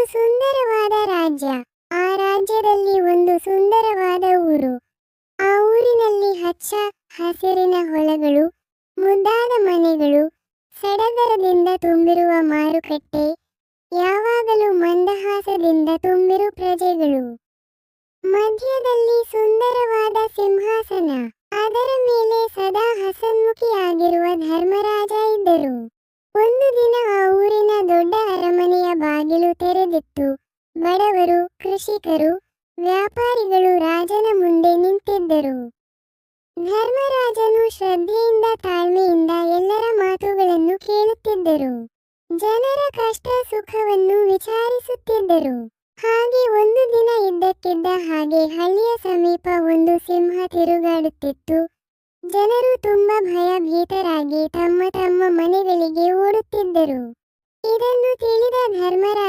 ಒಂದು ಸುಂದರವಾದ ರಾಜ್ಯ. ಆ ರಾಜ್ಯದಲ್ಲಿ ಒಂದು ಸುಂದರವಾದ ಊರು. ಆ ಊರಿನಲ್ಲಿ ಹಚ್ಚ ಹಸಿರಿನ ಹೊಲಗಳು, ಮುದ್ದಾದ ಮನೆಗಳು, ಸಡಗರದಿಂದ ತುಂಬಿರುವ ಮಾರುಕಟ್ಟೆ, ಯಾವಾಗಲೂ ಮಂದಹಾಸದಿಂದ ತುಂಬಿರು ಪ್ರಜೆಗಳು. ಮಧ್ಯದಲ್ಲಿ ಸುಂದರವಾದ ತೆರೆದಿತ್ತು. ಬಡವರು, ಕೃಷಿಕರು, ವ್ಯಾಪಾರಿಗಳು ರಾಜನ ಮುಂದೆ ನಿಂತಿದ್ದರು. ಧರ್ಮರಾಜನು ಶ್ರದ್ಧೆಯಿಂದ, ತಾಳ್ಮೆಯಿಂದ ಎಲ್ಲರ ಮಾತುಗಳನ್ನು ಕೇಳುತ್ತಿದ್ದರು. ಜನರ ಕಷ್ಟ, ಸುಖವನ್ನು ವಿಚಾರಿಸುತ್ತಿದ್ದರು. ಹಾಗೆ ಒಂದು ದಿನ ಇದ್ದಕ್ಕಿದ್ದ ಹಾಗೆ ಹಳ್ಳಿಯ ಸಮೀಪ ಒಂದು ಸಿಂಹ ತಿರುಗಾಡುತ್ತಿತ್ತು. ಜನರು ತುಂಬಾ ಭಯಭೀತರಾಗಿ ತಮ್ಮ ತಮ್ಮ ಮನೆಗಳಿಗೆ ಓಡುತ್ತಿದ್ದರು. ಇದನ್ನು ತಿಳಿದ ಧರ್ಮರಾಜ